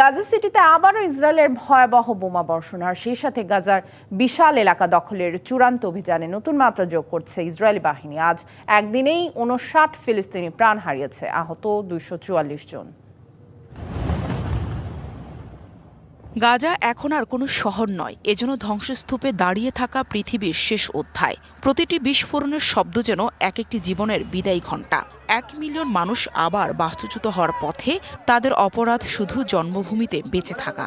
গাজা সিটিতে আবারও ইসরায়েলের ভয়াবহ বোমা বর্ষণ, আর সেই সাথে গাজার বিশাল এলাকা দখলের চূড়ান্ত অভিযানে নতুন মাত্রা যোগ করছে ইসরায়েলি বাহিনী। আজ একদিনেই উনষাট ফিলিস্তিনি প্রাণ হারিয়েছে, আহত দুইশো চুয়াল্লিশ জন। গাজা এখন আর কোনো শহর নয় এজন্য ধ্বংসস্তূপে দাঁড়িয়ে থাকা পৃথিবীর শেষ অধ্যায়। প্রতিটি বিস্ফোরণের শব্দ যেন এক একটি জীবনের বিদায়ী ঘণ্টা। এক মিলিয়ন মানুষ আবার বাস্তুচ্যুত হওয়ার পথে তাদের অপরাধ শুধু জন্মভূমিতে বেঁচে থাকা।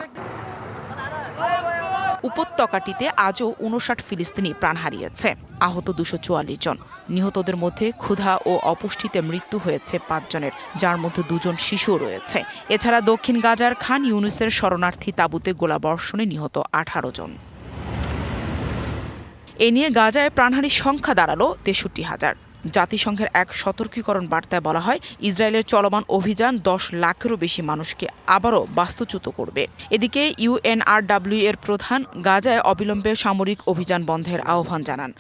উপত্যকাটিতে আজও উনষাট ফিলিস্তিনি প্রাণ হারিয়েছে, আহত দুশো চুয়াল্লিশ জন। নিহতদের মধ্যে ক্ষুধা ও অপুষ্টিতে মৃত্যু হয়েছে পাঁচজনের যার মধ্যে দুজন শিশুও রয়েছে। এছাড়া দক্ষিণ গাজার খান ইউনুসের শরণার্থী তাঁবুতে গোলাবর্ষণে নিহত আঠারো জন। এ নিয়ে গাজায় প্রাণহানির সংখ্যা দাঁড়াল তেষট্টি হাজার। জাতিসংঘের এক সতর্কীকরণ বার্তায় বলা হয় ইসরায়েলের চলমান অভিযান দশ লাখেরও বেশি মানুষকে আবারও বাস্তুচ্যুত করবে। এদিকে ইউএনআরডাব্লিউ এর প্রধান গাজায় অবিলম্বে সামরিক অভিযান বন্ধের আহ্বান জানান।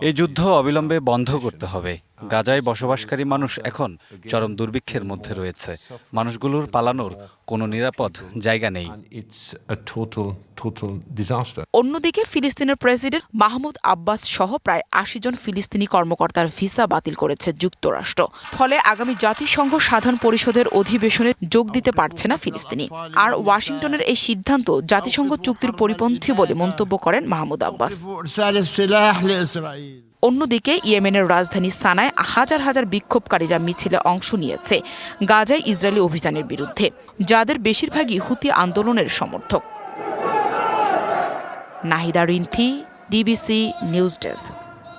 এই যুদ্ধ অবিলম্বে বন্ধ করতে হবে। গাজায় বসবাসকারী মানুষ এখন চরম দুর্ভিক্ষের মধ্যে রয়েছে। মানুষগুলোর পালানোর কোনো নিরাপদ জায়গা নেই। অন্যদিকে ফিলিস্তিনের প্রেসিডেন্ট মাহমুদ আব্বাস সহ প্রায় আশি জন ফিলিস্তিনি কর্মকর্তার ভিসা বাতিল করেছে যুক্তরাষ্ট্র। ফলে আগামী জাতিসংঘ সাধারণ পরিষদের অধিবেশনে যোগ দিতে পারছে না ফিলিস্তিনি। আর ওয়াশিংটনের এই সিদ্ধান্ত জাতিসংঘ চুক্তির পরিপন্থী বলে মন্তব্য করেন মাহমুদ আব্বাস। অন্যদিকে ইয়েমেনের রাজধানী সানায় হাজার হাজার বিক্ষোভকারীরা মিছিলে অংশ নিয়েছে গাজায় ইসরায়েলি অভিযানের বিরুদ্ধে, যাদের বেশিরভাগই হুতি আন্দোলনের সমর্থক। Nahida Rinthi, DBC news desk.